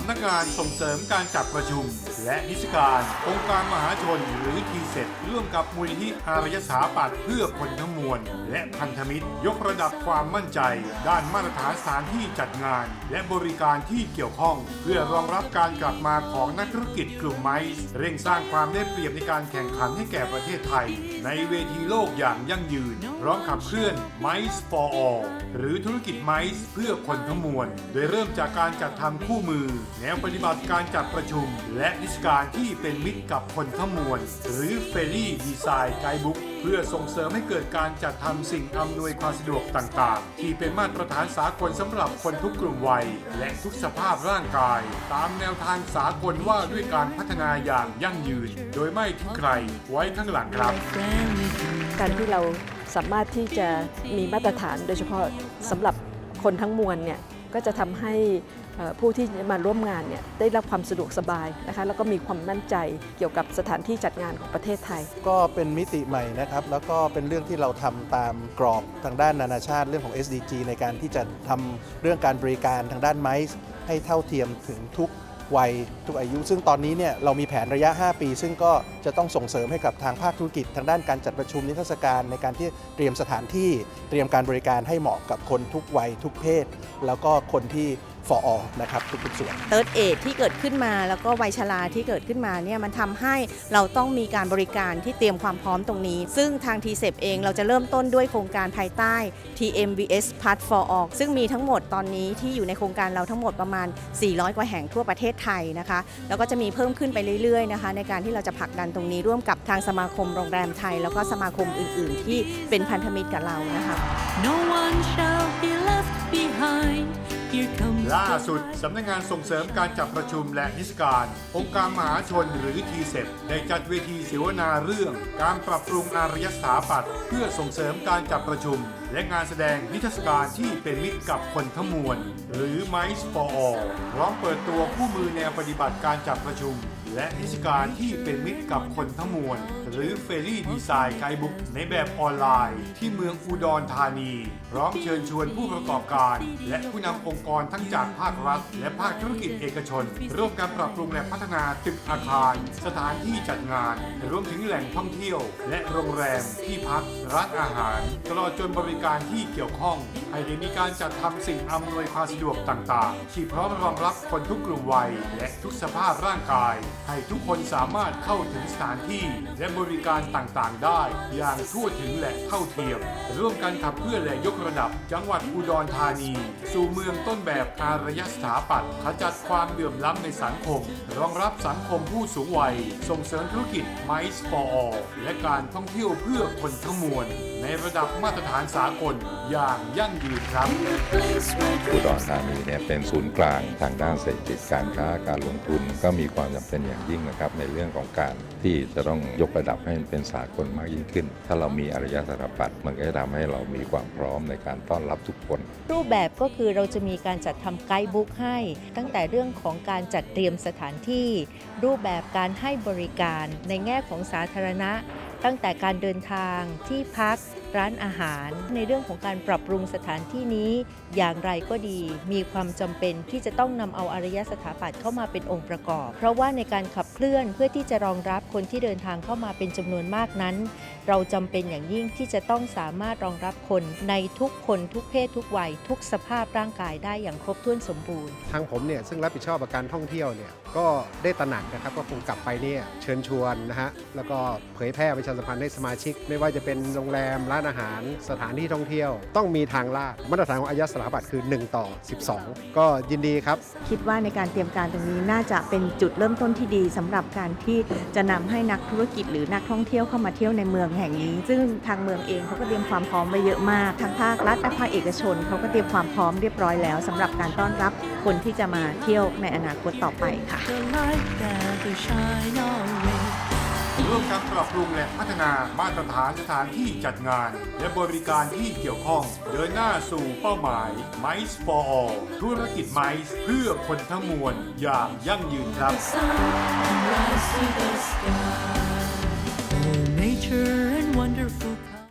ำนักงานส่งเสริมการจัดประชุม และนิทรรศการองค์การมหาชนหรือทีเซ็ร่วมกับมูลนิธิอารยสถาปัตย์เพื่อคนทั้งมวล และพันธมิตร ยกระดับความมั่นใจ ด้านมาตรฐานสถานที่จัดงาน และบริการที่เกี่ยวข้อง เพื่อรองรับการกลับมาของนักธุรกิจกลุ่มไม้เร่งสร้างความได้เปรียบในการแข่งขันให้แก่ประเทศไทย ในเวทีโลกอย่างยั่งยืน พร้อมขับเคลื่อน Mice for All หรือธุรกิจไม้เพื่อคนทั้งมวล โดยเริ่มจากการจัดทำคู่มือแนวปฏิบัติการจัดประชุม และนิทรรศการที่เป็นมิตรกับคนทั้งมวล หรือเฟร y ดีไซน์ไกด์บุ๊กเพื่อส่งเสริมให้เกิดการจัดทำสิ่งอำนวยความสะดวกต่างๆ ที่เป็นมาตรฐานสากลสำหรับคนทุกกลุ่มวัย และทุกสภาพร่างกาย ตามแนวทางสากลว่าด้วยการพัฒนาอย่างยั่งยืน โดยไม่ทิ้งใครไว้ข้างหลังครับ การที่เราสามารถที่จะมีมาตรฐานโดยเฉพาะสำหรับคนทั้งมวลเนี่ยก็จะทำให้ ผู้ที่มาร่วมงานเนี่ยได้รับความสะดวกสบายนะคะแล้วก็มีความมั่นใจเกี่ยวกับสถานที่จัดงานของประเทศไทย ก็เป็นมิติใหม่นะครับ แล้วก็เป็นเรื่องที่เราทำตามกรอบทางด้านนานาชาติเรื่องของ SDG ในการที่จะทำเรื่องการบริการทางด้านไม้ให้เท่าเทียมถึงทุกวัยทุกอายุ ซึ่งตอนนี้เนี่ยเรามีแผนระยะ 5 ปี ซึ่งก็จะต้องส่งเสริมให้กับทางภาคธุรกิจ ทางด้านการจัดประชุมนิทรรศการในการที่เตรียมสถานที่เตรียมการบริการให้เหมาะกับคนทุกวัยทุกเพศ แล้วก็คนที่ฟออนะครับทุกๆส่วน เติร์ดเอทที่เกิดขึ้นมาแล้วก็วัยชราที่เกิดขึ้นมาเนี่ยมันทำให้เราต้องมีการบริการที่เตรียมความพร้อมตรงนี้ ซึ่งทาง t c e p เองเราจะเริ่มต้นด้วยโครงการภายใต้ TMVS Path for All ซึ่งมีทั้งหมดตอนนี้ที่อยู่ในโครงการเราทั้งหมดประมาณ 400 กว่าแห่งทั่วประเทศไทยนะคะ แล้วก็จะมีเพิ่มขึ้นไปเรื่อยๆนะคะ ในการที่เราจะผลักดันตรงนี้ร่วมกับทางสมาคมโรงแรมไทย แล้วก็สมาคมอื่น ๆ ที่เป็นพันธมิตรกับเรานะคะ No one shall be left behind. ล่าสุด สำนักงานส่งเสริมการจัดประชุมและนิทรรศการ องค์การมหาชนหรือทีเซ็ได้จัดเวทีเสวนาเรื่อง การปรับปรุงอารยสถาปัตย์เพื่อส่งเสริมการจัดประชุม และงานแสดงนิทรรศการที่เป็นมิตรกับคนทั้งมวล หรือ Mice for All พร้อมเปิดตัวคู่มือแนวปฏิบัติการจัดประชุม และนิทศการที่เป็นมิตรกับคนทั้งมวล หรือเฟร y ดีไซน์ไกด์บุ๊กในแบบออนไลน์ ที่เมืองอุดรธานี พร้อมเชิญชวนผู้ประกอบการ และผู้นำองค์กรทั้งจากภาครัฐ และภาคธุรกิจเอกชน ร่วมกันปรับปรุงและพัฒนาตึกอาคาร สถานที่จัดงาน รวมถึงแหล่งท่องเที่ยว และโรงแรมที่พักร้านอาหาร ตลอดจนบริการที่เกี่ยวข้องให้ได้มีการจัดทำสิ่งอำนวยความสะดวกต่าง ๆ ที่พร้อมรองรับคนทุกกลุ่มวัย และทุกสภาพร่างกายให้ทุกคนสามารถเข้าถึงสถานที่และบริการต่างๆ ได้ อย่างทั่วถึงและเท่าเทียม ร่วมกันขับเคลื่อนและยกระดับ จังหวัดอุดรธานี สู่เมืองต้นแบบอารยสถาปัตย์ขจัดความเหลื่อมล้ำในสังคม รองรับสังคมผู้สูงวัย ส่งเสริมธุรกิจ Mice for All และการท่องเที่ยวเพื่อคนทั้งมวล ในระดับมาตรฐานสากลอย่างยั่งยืนครับ place where อุดรธานีเนี่ยเป็นศูนย์กลางทางด้านเศรษฐกิจการค้าการลงทุนก็มีความจำเป็นอย่างยิ่งนะครับ ในเรื่องของการที่จะต้องยกระดับให้มันเป็นสากลมากยิ่งขึ้น ถ้าเรามีอารยสถาปัตย์มันก็จะทำให้เรามีความพร้อมในการต้อนรับทุกคน รูปแบบก็คือเราจะมีการจัดทำไกด์บุ๊กให้ ตั้งแต่เรื่องของการจัดเตรียมสถานที่ รูปแบบการให้บริการในแง่ของสาธารณะ ตั้งแต่การเดินทางที่พักร้านอาหาร ในเรื่องของการปรับปรุงสถานที่นี้อย่างไรก็ดี มีความจำเป็นที่จะต้องนำเอาอารยสถาปัตย์เข้ามาเป็นองค์ประกอบ เพราะว่าในการขับเคลื่อนเพื่อที่จะรองรับคนที่เดินทางเข้ามาเป็นจำนวนมากนั้น เราจำเป็นอย่างยิ่งที่จะต้องสามารถรองรับคนในทุกคนทุกเพศทุกวัย ทุกสภาพร่างกายได้อย่างครบถ้วนสมบูรณ์ ทางผมเนี่ยซึ่งรับผิดชอบการท่องเที่ยวเนี่ยก็ได้ตระหนักนะครับก็คงกลับไปเนี่ยเชิญชวนนะฮะแล้วก็เผยแพร่ประชาสัมพันธ์ให้สมาชิก ไม่ว่าจะเป็นโรงแรมร้านอาหาร สถานที่ท่องเที่ยว ต้องมีทางลาดมาตรฐานของอายสถาปัตคือ 1 ต่อ 12 ก็ยินดีครับ คิดว่าในการเตรียมการตรงนี้น่าจะเป็นจุดเริ่มต้นที่ดีสำหรับการที่จะนำให้นักธุรกิจหรือนักท่องเที่ยวเข้ามาเที่ยวในเมืองแห่งนี้ ซึ่งทางเมืองเองเขาก็เตรียมความพร้อมไว้เยอะมากทั้งภาครัฐและภาคเอกชนเขาก็เตรียมความพร้อมเรียบร้อยแล้วสำหรับการต้อนรับคนที่จะมาเที่ยวในอนาคตต่อไปค่ะร่วมกันปรับปรุงและพัฒนามาตรฐานสถานที่จัดงาน และบริการที่เกี่ยวข้อง เดินหน้าสู่เป้าหมาย Mice for All ธุรกิจ Mice เพื่อคนทั้งมวลอย่างยั่งยืนครับ nature and wonderful